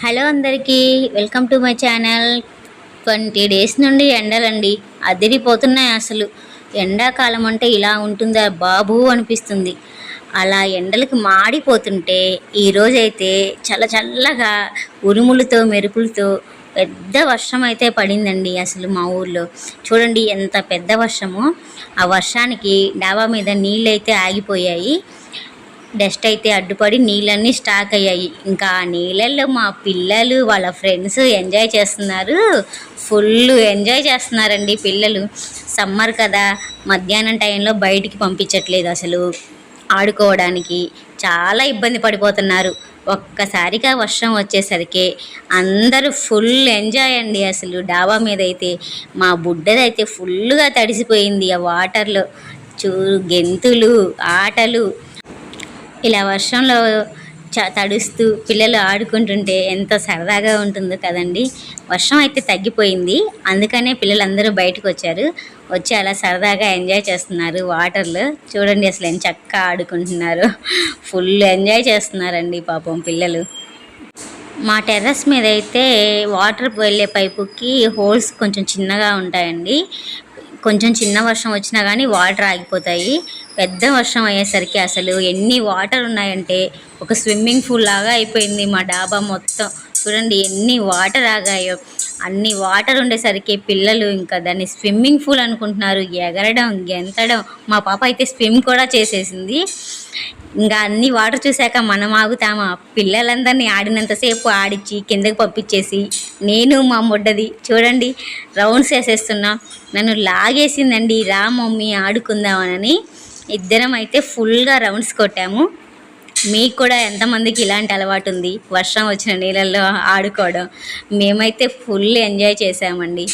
Hello అందరికీ welcome to my channel. Twenty days నుండి ఎండలండి అదిరిపోతున్నాయి అసలు. ఎండాకాలం అంటే ఇలా ఉంటుందా బాబు అనిపిస్తుంది. అలా ఎండలకు మాడిపోతుంటే ఈరోజైతే చల్ల చల్లగా ఉరుములతో మెరుపులతో పెద్ద వర్షం అయితే పడిందండి అసలు మా ఊర్లో. చూడండి ఎంత పెద్ద వర్షమో. ఆ వర్షానికి డాబా మీద నీళ్ళు అయితే ఆగిపోయాయి. డస్ట్ అయితే అడ్డుపడి నీళ్ళన్నీ స్టాక్ అయ్యాయి. ఇంకా ఆ నీళ్ళల్లో మా పిల్లలు వాళ్ళ ఫ్రెండ్స్ ఎంజాయ్ చేస్తున్నారు. ఫుల్ ఎంజాయ్ చేస్తున్నారండి పిల్లలు. సమ్మర్ కదా మధ్యాహ్నం టైంలో బయటికి పంపించట్లేదు అసలు. ఆడుకోవడానికి చాలా ఇబ్బంది పడిపోతున్నారు. ఒక్కసారిగా వర్షం వచ్చేసరికి అందరూ ఫుల్ ఎంజాయ్ అండి అసలు. డాబా మీద అయితే మా బుడ్డదైతే ఫుల్గా తడిసిపోయింది ఆ వాటర్లో. చూ గెంతులు ఆటలు ఇలా వర్షంలో చ తడుస్తూ పిల్లలు ఆడుకుంటుంటే ఎంత సరదాగా ఉంటుందో కదండి. వర్షం అయితే తగ్గిపోయింది. అందుకనే పిల్లలందరూ బయటకు వచ్చారు వచ్చి అలా సరదాగా ఎంజాయ్ చేస్తున్నారు వాటర్లో. చూడండి అసలు ఎంత చక్కగా ఆడుకుంటున్నారు. ఫుల్ ఎంజాయ్ చేస్తున్నారండి పాపం పిల్లలు. మా టెర్రస్ మీద అయితే వాటర్ వెళ్ళే పైపుకి హోల్స్ కొంచెం చిన్నగా ఉంటాయండి. కొంచెం చిన్న వర్షం వచ్చినా కానీ వాటర్ ఆగిపోతాయి. పెద్ద వర్షం అయ్యేసరికి అసలు ఎన్ని వాటర్ ఉన్నాయంటే ఒక స్విమ్మింగ్ పూల్ లాగా అయిపోయింది మా డాబా మొత్తం. చూడండి ఎన్ని వాటర్ ఆగాయో. అన్ని వాటర్ ఉండేసరికి పిల్లలు ఇంకా దాన్ని స్విమ్మింగ్ పూల్ అనుకుంటున్నారు. ఎగరడం గెంతడం. మా పాప అయితే స్విమ్ కూడా చేసేసింది. ఇంకా అన్ని వాటర్ చూశాక మనం ఆగుతామా? పిల్లలందరినీ ఆడినంతసేపు ఆడిచ్చి కిందకి పంపించేసి నేను మా ముడ్డది చూడండి రౌండ్స్ వేసేస్తున్నా. నన్ను లాగేసిందండి రా మమ్మీ ఆడుకుందామని ఇద్దరం అయితే ఫుల్గా రౌండ్స్ కొట్టాము. మీకు కూడా ఎంతమందికి ఇలాంటి అలవాటు ఉంది? వర్షం వచ్చిన నీళ్ళల్లో ఆడుకోవడం. మేమైతే ఫుల్ ఎంజాయ్ చేసామండి.